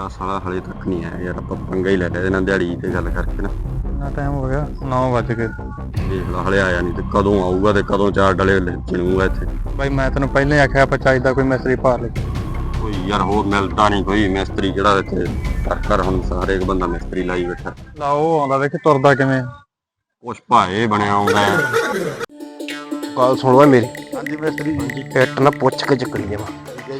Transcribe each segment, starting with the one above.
ਮੇਰਾ ਸਾਲਾ ਹਲੇ ਤੱਕ ਨਹੀਂ ਆਇਆ ਯਾਰ ਆਪਾਂ ਪੰਗਾ ਹੀ ਲੈ ਲਿਆ ਇਹਦੇ ਨਾਲ ਦਿਹਾੜੀ ਤੇ ਗੱਲ ਕਰਕੇ ਨਾ। ਕਿੰਨਾ ਟਾਈਮ ਹੋ ਗਿਆ 9 ਵਜ ਗਏ। ਦੇਖ ਲਾ ਹਲੇ ਆਇਆ ਨਹੀਂ ਤੇ ਕਦੋਂ ਆਊਗਾ ਤੇ ਕਦੋਂ ਚਾਰ ਡਲੇ ਚਿਣੂਗਾ ਇੱਥੇ। ਬਾਈ ਮੈਂ ਤੈਨੂੰ ਪਹਿਲਾਂ ਹੀ ਆਖਿਆ ਆਪਾਂ ਚਾਹੀਦਾ ਕੋਈ ਮਿਸਤਰੀ ਭਾਰ ਲੈ ਕੋਈ ਯਾਰ ਹੋਰ ਮਿਲਦਾ ਨਹੀਂ ਕੋਈ ਮਿਸਤਰੀ ਜਿਹੜਾ ਇੱਥੇ ਕਰ ਕਰ ਹੁਣ ਸਾਰੇ ਇੱਕ ਬੰਦਾ ਮਿਸਤਰੀ ਲਾਈ ਬੈਠਾ। ਲਾ ਉਹ ਆਉਂਦਾ ਵੇਖ ਤੁਰਦਾ ਕਿਵੇਂ। ਕੁਛ ਭਾਏ ਬਣਿਆ ਆਉਂਦਾ ਹੈ। ਗੱਲ ਸੁਣ ਓਏ ਮੇਰੀ। ਹਾਂਜੀ ਮਿਸਤਰੀ। ਜੀ ਇੱਟ ਨਾ ਪੁੱਛ ਕੇ ਚੱਕਣੀ ਜਾਵਾ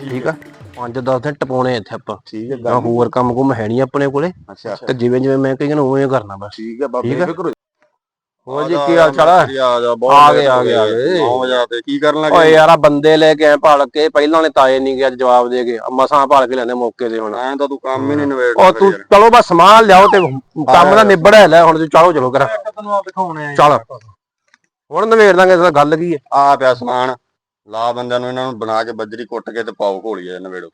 ਠੀਕ ਆ? 5-10 ਦਿਨ ਟਪਾਉਣੇ ਇੱਥੇ ਆਪਾਂ। ਠੀਕ ਹੈ ਨਾ ਹੋਰ ਕੰਮ ਕੁਮ ਹੈ ਨਹੀਂ ਆਪਣੇ ਕੋਲੇ। ਅੱਛਾ। ਤੇ ਜਿਵੇਂ ਜਿਵੇਂ ਮੈਂ ਕਹੀ ਨਾ ਉਵੇਂ ਕਰਨਾ ਬਸ। ਠੀਕ ਹੈ ਬਾਬੇ ਠੀਕ ਹੈ। ਫਿਕਰ ਹੋਰ ਜੀ ਕੀ ਹਾਲ ਚਾਲ ਆ ਗਏ, ਆ ਗਏ, ਆ ਗਏ। ਨੌ ਵਜੇ ਤੇ ਕੀ ਕਰਨ ਲੱਗੇ? ਓਏ ਯਾਰ ਆ ਬੰਦੇ ਲੈ ਕੇ ਐ ਭਾਲ ਕੇ ਪਹਿਲਾਂ ਵਾਲੇ ਤਾਏ ਨਹੀਂ ਗਿਆ ਜਵਾਬ ਦੇ ਕੇ। ਮਸਾਂ ਭਾਲ ਕੇ ਲੈਂਦੇ ਮੌਕੇ ਤੇ ਹੁਣ। ਐਂ ਤਾਂ ਤੂੰ ਕੰਮ ਹੀ ਨਹੀਂ ਨਵੇੜ ਉਹ ਤੂੰ ਚਲੋ ਬਸ ਸਮਾਨ ਲਿਆਓ ਤੇ ਕੰਮ ਦਾ ਨਿਬੜਿਆ ਲੈ ਹੁਣ ਤੂੰ ਚਲੋ ਚਲੋ ਕਰ। ਤੈਨੂੰ ਆ ਦਿਖਾਉਣੇ ਆ ਚੱਲ। ਹੁਣ ਨਵੇੜ ਦਾਂਗੇ ਗੱਲ ਕੀ ਹੈ? ਆ ਪਿਆ ਸਮਾਨ। ਲਾ ਬੰਦਿਆਂ ਨੂੰ ਇਹਨਾਂ ਨੂੰ ਬਣਾ ਕੇ ਬੱਜਰੀ ਕੁੱਟ ਕੇ ਤੇ ਪਾਓ ਘੋਲੀਏ ਨਵੇੜੋ।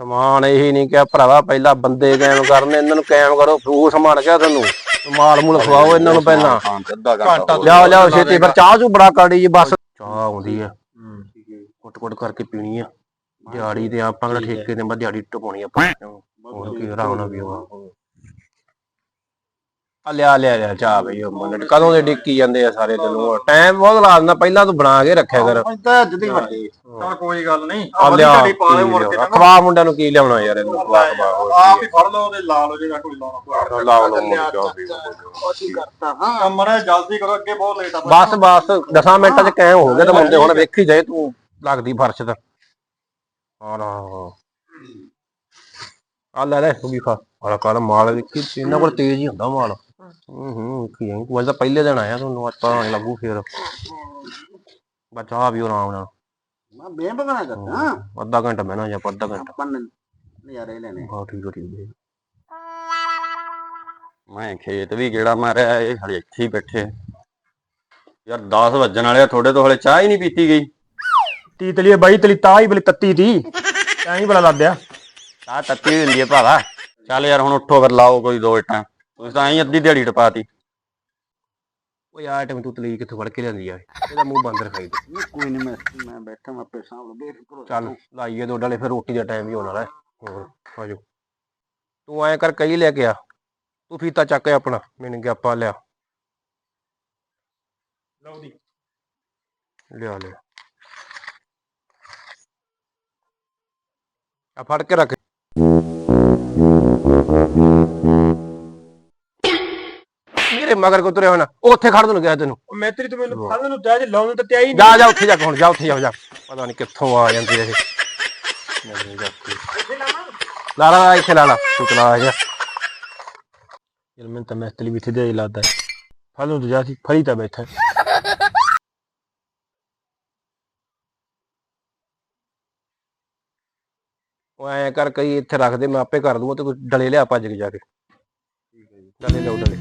ਸਮਾਨ ਇਹੀ ਨਹੀਂ ਕਿਹਾ ਭਰਾਵਾ ਪਹਿਲਾਂ ਬੰਦੇ ਕਾਇਮ ਕਰਨੇ ਇਹਨਾਂ ਨੂੰ ਕਾਇਮ ਕਰੋ ਫਰੂ ਸਮਾਨ ਕਿਹਾ ਤੁਹਾਨੂੰ। ਮਾਲ ਮੂਲ ਖਵਾਓ ਇਹਨਾਂ ਨੂੰ ਪਹਿਲਾਂ। ਅੱਧਾ ਘੰਟਾ ਹੋਰ। ਲਿਆਓ ਲਿਆਓ ਛੇਤੀ ਫਿਰ ਚਾਹ ਚੂ ਬੜਾ ਕਾੜੀ ਜੀ ਬਸ। ਚਾਹ ਆਉਂਦੀ ਆ। ਕੁੱਟ ਕੁੱਟ ਕਰਕੇ ਪੀਣੀ ਆ। ਦਿਹਾੜੀ ਤੇ ਆਪਾਂ ਕਿਹੜਾ ਠੇਕੇ ਤੇ ਬਸ ਦਿਹਾੜੀ ਟਪਾਉਣੀ ਆਪਾਂ। ਹੋਰ ਕੀ ਆਰਾਮ ਨਾਲ ਪੀਵਾ ਆ ਲਿਆ ਲਿਆ ਲਿਆ ਚਾਹ ਬਈ ਉਹ ਮੁੰਡੇ ਕਦੋਂ ਦੇ ਡਿੱਕੀ ਜਾਂਦੇ ਆ ਸਾਰੇ ਤੈਨੂੰ ਟਾਈਮ ਬਹੁਤ ਲਾ ਦਿੰਦਾ ਪਹਿਲਾਂ ਤੂੰ ਬਣਾ ਕੇ ਰੱਖਿਆ ਕਰ। ਤਾਂ ਜਦੀ ਵੱਡੀ ਚੱਲ ਕੋਈ ਗੱਲ ਨਹੀਂ। ਆ ਲਿਆ। ਖਵਾ ਮੁੰਡਿਆਂ ਨੂੰ ਕੀ ਲਿਆਉਣਾ ਯਾਰ ਇਹਨੂੰ ਖਵਾ ਖਵਾ ਆਪ ਹੀ ਫੜ ਲਓ ਤੇ ਲਾ ਲਓ ਜਿਹੜਾ ਕੋਈ ਲਾਉਣਾ। ਲਾ ਲਓ ਮੁੰਡੇ ਚਾਹ। ਕੀ ਕਰਤਾ ਹਾਂ। ਨਾ ਜਲਦੀ ਕਰੋ ਅੱਗੇ ਬਹੁਤ ਲੇਟ ਆ ਬਸ ਬਸ 10 ਮਿੰਟਾਂ ਚ ਕਾਇਮ ਹੋ ਤੇ ਮੁੰਡੇ ਹੁਣ ਵੇਖੀ ਜਾਏ ਤੂੰ ਲੱਗਦੀ ਫਰਸ਼ ਤੇ। ਹਾਂ ਹਾਂ ਆ ਲੈ ਲੈ ਤੂੰ ਵੀ ਖਾ। ਆਲਾ ਕਾਲ ਮਾਲ ਵੇਖੀ ਇਹਨਾਂ ਕੋਲ ਤੇਜ਼ ਹੀ ਹੁੰਦਾ ਮਾਲ। ਹੂੰ ਹੂੰ ਵੇਖੀ ਜਾਈਂ ਤੂੰ ਅੱਜ ਤਾਂ ਪਹਿਲੇ ਦਿਨ ਆਇਆ ਤੁਹਾਨੂੰ ਅੱਜ ਨਹੀਂ ਲੱਗੂ ਫੇਰ। ਬਚਾ ਵੀ ਆਰਾਮ ਨਾਲ। ਮੈਂ ਬੇਮ ਬਣਾ ਕਰਦਾ ਹਾਂ ਅੱਧਾ ਘੰਟਾ ਬਹਿਣਾ ਜਾਂ ਅੱਧਾ ਘੰਟਾ। ਆਪਾਂ ਨੇ ਨਜ਼ਾਰੇ ਲੈਣੇ। ਹਾਂ ਠੀਕ ਆ, ਠੀਕ ਹੈ ਮੈਂ ਖੇਤ ਵੀ ਗੇੜਾ ਮਾਰਿਆ ਇਹ ਹਲੇ ਇੱਥੇ ਹੀ ਬੈਠੇ। ਯਾਰ 10 ਵੱਜਣ ਵਾਲੇ ਤੁਹਾਡੇ ਤੋਂ ਹਲੇ ਚਾਹ ਹੀ ਨਹੀਂ ਪੀਤੀ ਗਈ। ਤੀਤਲੀ ਬਾਈ ਤਲੀ ਤਾਂ ਹੀ ਬਲੀ ਤੱਤੀ ਤੀ। ਐਂ ਹੀ ਬਲਾ ਲੱਦਿਆ ਚਾਹ ਤੱਤੀ ਹੁੰਦੀ ਹੈ ਭਾਵਾ ਚੱਲ ਯਾਰ ਹੁਣ ਉੱਠੋ ਫਿਰ ਲਾਓ ਕੋਈ ਦੋ ਇੱਟਾਂ। ਤੁਸੀਂ ਤਾਂ ਐਂ ਅੱਧੀ ਦਿਹਾੜੀ ਟਪਾਤੀ। ਓਏ ਆ ਟਮ ਤੂੰ ਤਲੀ ਕਿੱਥੋਂ ਫੜ ਕੇ ਲਿਆਂਦੀ ਆ ਇਹਦਾ ਮੂੰਹ ਬੰਦ ਰਖਾਈ ਦੇ। ਨਹੀਂ, ਕੋਈ ਨਹੀਂ ਮੈਂ ਮੈਂ ਬੈਠਾ ਮੈਂ ਆਪੇ ਸਾਹਮਣੇ ਬੇਫਿਕਰ ਹੋ ਚੱਲ ਲਾਈਏ ਦੋ ਡਲੇ ਫਿਰ ਰੋਟੀ ਦਾ ਟਾਈਮ ਵੀ ਹੋਣ ਵਾਲਾ ਹੈ। ਹੋਰ ਆਜੋ ਤੂੰ ਐਂ ਕਰ ਕਈ ਲੈ ਕੇ ਆ। ਤੂੰ ਫੀਤਾ ਚੱਕ ਕੇ ਆਪਣਾ ਮੈਨੂੰ ਆਪਾਂ ਲਿਆ। ਲਓ ਦੀ ਲਿਆ ਲਿਆ। ਆ ਫੜ ਕੇ ਰੱਖ। ਮੇਰੇ ਮਗਰ ਕੋ ਤੁਰੇ ਹੋਣਾ ਉੱਥੇ ਖੜ ਦੂੰ ਗਿਆ ਤੈਨੂੰ। ਮੈਂ ਤੇਰੀ ਤੂੰ ਮੈਨੂੰ ਫੜ ਨੂੰ ਜਾ ਜੇ ਲਾਉਣ ਤੇ ਤਿਆਈ ਜਾ ਜਾ ਉੱਥੇ ਜਾ ਕੇ ਹੁਣ ਜਾ ਉੱਥੇ ਜਾ ਜਾ। ਪਤਾ ਨਹੀਂ ਕਿੱਥੋਂ ਆ ਜਾਂਦੀ ਇਹ। ਨਹੀਂ ਲਾ ਲਾ ਇੱਥੇ ਲਾ ਲਾ ਤੂੰ ਚਲਾ ਆ ਜਾ। ਯਾਰ ਮੈਂ ਤਾਂ ਮੈਸਤਲੀ ਵੀ ਇੱਥੇ ਦੇ ਲੱਗਦਾ। ਫੜ ਨੂੰ ਤੂੰ ਜਾ ਸੀ ਫੜੀ ਤਾਂ ਬੈਠਾ। ਉਹ ਐਂ ਕਰ ਕਈ ਇੱਥੇ ਰੱਖ ਦੇ ਮੈਂ ਆਪੇ ਕਰ ਦੂੰਗਾ ਤੇ ਕੋਈ ਡਲੇ ਲਿਆ ਭੱਜ ਕੇ ਜਾ ਕੇ। ਡਲੇ ਲਿਆਓ ਡਲੇ।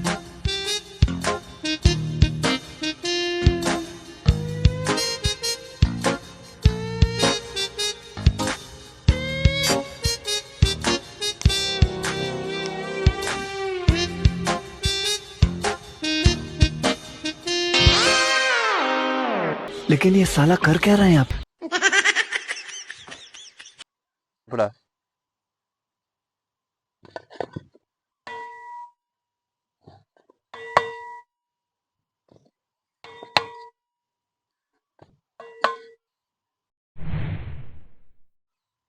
लेकिन ये साला कर क्या रहे हैं आप ਫੜਾ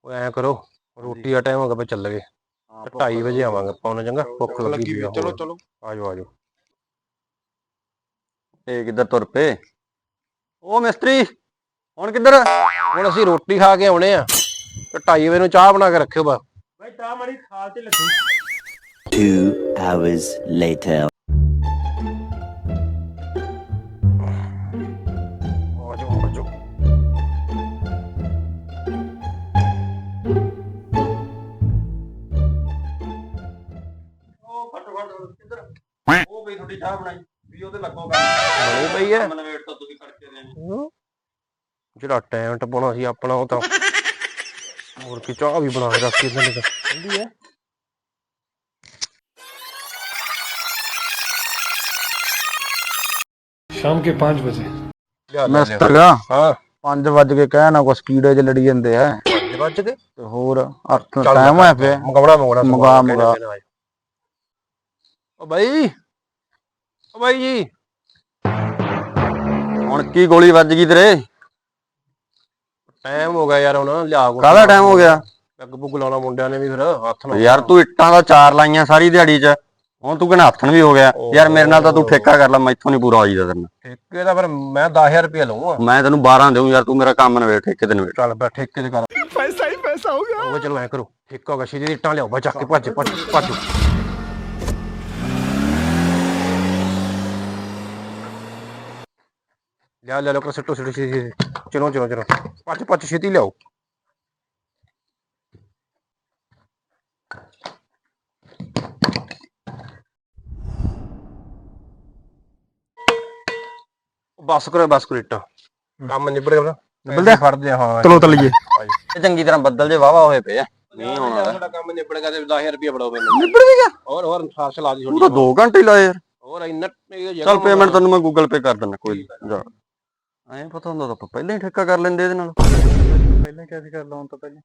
ਉਹ ਐਂ ਕਰੋ ਰੋਟੀ ਦਾ ਟਾਈਮ ਹੋ ਗਿਆ ਪੇ ਚੱਲ ਗਏ 2:30 ਵਜੇ ਆਵਾਂਗੇ ਆਪਾਂ ਉਹਨਾਂ ਚੰਗਾ ਭੁੱਖ ਲੱਗੀ ਵੀ ਆ ਚਲੋ ਹੋਰ। ਚਲੋ ਆਜੋ ਆਜੋ ਇਹ ਕਿੱਧਰ ਤੁਰ ਪਏ ਉਹ ਮਿਸਤਰੀ ਹੁਣ ਕਿੱਧਰ? ਹੁਣ ਅਸੀਂ ਰੋਟੀ ਖਾ ਕੇ ਆਉਣੇ ਆ। ਤੇ 2:30 ਵਜੇ ਨੂੰ ਚਾਹ ਬਣਾ ਕੇ ਰੱਖਿਓ ਬਸ। ਬਾਈ ਤਾਂ ਮੜੀ ਖਾਲ ਤੇ ਲੱਗੀ। Two hours later. ਉਹ ਫਟੋ ਫਟ ਕਿੱਧਰ? ਉਹ ਬਈ ਤੁਹਾਡੀ ਚਾਹ ਬਣਾਈ। ਵੀ ਉਹਦੇ ਲੱਗੋ ਕੰਮ ਬਣੀ ਪਈ ਹੈ। ਨਵੇੜ ਤਾਂ ਤੁਸੀਂ ਜਿਹੜਾ ਟਾਈਮ ਟਪਾਉਣਾ ਸੀ ਆਪਣਾ ਉਹ ਤਾਂ ਹੋਰ ਕੀ ਚਾਹ ਵੀ ਬਣਾ ਕੇ ਰੱਖੀ ਇਹਨਾਂ ਨੇ। ਤਾਂ ਠੰਡੀ ਹੈ। ਸ਼ਾਮ ਕੇ 5 ਵਜੇ। ਲਿਆ ਲਿਆ, ਲਿਆ। ਮਿਸਤਰੀਆ ਹਾਂ। 5 ਵਜ ਕੇ ਕਹਿ ਨਾ ਕੁਛ ਕੀੜੇ ਚ ਲੜੀ ਜਾਂਦੇ ਆ। 5 ਵੱਜ ਗਏ ਤੇ ਹੋਰ ਚੱਲ ਟਾਈਮ ਹੋਇਆ ਪਿਆ। ਮੰਗਾਉਣਾ ਮੰਗਾਉਣਾ ਮੰਗਾ, ਮੰਗਾ। ਓ ਬਾਈ। ਓ ਬਾਈ ਜੀ। ਹੁਣ ਕੀ ਗੋਲੀ ਵੱਜ ਗਈ ਤੇਰੇ? ਟਾਈਮ ਹੋ ਗਿਆ ਯਾਰ ਹੁਣ ਲਿਆ ਕੋ ਕਾਹਦਾ ਟਾਈਮ ਹੋ ਗਿਆ? ਪੈਗ ਪੁੱਗ ਲਾਉਣਾ ਮੁੰਡਿਆਂ ਨੇ ਵੀ ਫਿਰ ਹੱਥ ਨਾਲ ਯਾਰ ਤੂੰ ਇੱਟਾਂ ਦਾ ਚਾਰ ਲਾਈਆਂ ਸਾਰੀ ਦਿਹਾੜੀ 'ਚ। ਹੁਣ ਤੂੰ ਕਹਿੰਦਾ ਹੱਥਣ ਵੀ ਹੋ ਗਿਆ। ਯਾਰ ਮੇਰੇ ਨਾਲ ਤਾਂ ਤੂੰ ਠੇਕਾ ਕਰ ਲੈ ਮੈਥੋਂ ਨਹੀਂ ਪੂਰਾ ਹੋਈਦਾ ਤੇਰੇ ਨਾਲ। ਠੇਕੇ ਦਾ ਫਿਰ ਮੈਂ 10000 ਰੁਪਏ ਲਵਾਂਗਾ ਮੈਂ ਤੈਨੂੰ 12 ਦੇਉਂ ਯਾਰ ਤੂੰ ਮੇਰਾ ਕੰਮ ਨਵੇੜ ਠੇਕੇ ਤੇ ਨਵੇੜ ਚੱਲ ਬੈ ਠੇਕੇ ਤੇ ਕਰ। ਪੈਸਾ ਹੀ ਪੈਸਾ ਹੋ ਗਿਆ। ਉਹ ਚਲੋ ਐ ਕਰੋ ਠੇਕਾ ਹੋ ਗਿਆ ਸ਼ੀਰੀ ਦੀ ਇੱਟਾਂ ਲਿਆਓ। ਬਾ ਚੱਕ ਕੇ ਭੱਜ ਭੱਜ ਭੱਜ। ਲਿਆ ਲੈ ਲੋ ਕੋ ਸੱਟੋ ਸੱਟੋ ਛੇਤੀ। ਚਲੋ ਚਲੋ ਚਲੋ। ਭੱਜ ਭੱਜ ਛੇਤੀ ਲਿਆਓ। ਬਸ ਕਰੋ ਬਸ ਕਰੋ ਇੱਟਾਂ। ਕੰਮ ਨਿਬੜ ਗਿਆ ਨਾ ਨਿਬੜ ਫੜਦੇ ਆ, ਹਾਂ। ਚਲੋ ਤਲੀਏ ਇਹ ਚੰਗੀ ਤਰ੍ਹਾਂ ਬੱਦਲ ਜੇ ਵਾਵਾ ਹੋਏ ਪਏ ਆ। ਨਹੀਂ ਹੋਣਾ ਸਾਡਾ ਕੰਮ ਨਿਬੜ ਗਿਆ ਤੇ 10000 ਰੁਪਏ ਬੜਾਓ ਮੈਨੂੰ ਨਿਬੜ ਗਿਆ? ਹੋਰ ਹੋਰ ਲਾ ਦੀ ਤੂੰ ਤਾਂ 2 ਘੰਟੇ ਲਾਏ ਯਾਰ। ਹੋਰ ਇੰਨਾ ਚੱਲ ਪੇਮੈਂਟ ਤੈਨੂੰ ਮੈਂ ਗੂਗਲ ਪੇ ਕਰ ਦਿੰਦਾ ਕੋਈ ਨੀ, ਜਾ। ਐਂ ਪਤਾ ਹੁੰਦਾ ਤਾਂ ਆਪਾਂ ਪਹਿਲਾਂ ਹੀ ਠੇਕਾ ਕਰ ਲੈਂਦੇ ਇਹਦੇ ਨਾਲ। ਪਹਿਲਾਂ ਕਿਆ ਸੀ ਕਰ ਲਾਉਣ ਤੋਂ ਪਹਿਲਾਂ।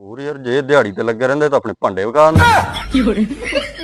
ਹੋਰ ਯਾਰ ਜੇ ਦਿਹਾੜੀ ਤੇ ਲੱਗੇ ਰਹਿੰਦੇ ਤਾਂ ਆਪਣੇ ਭਾਂਡੇ ਦਿੰਦੇ।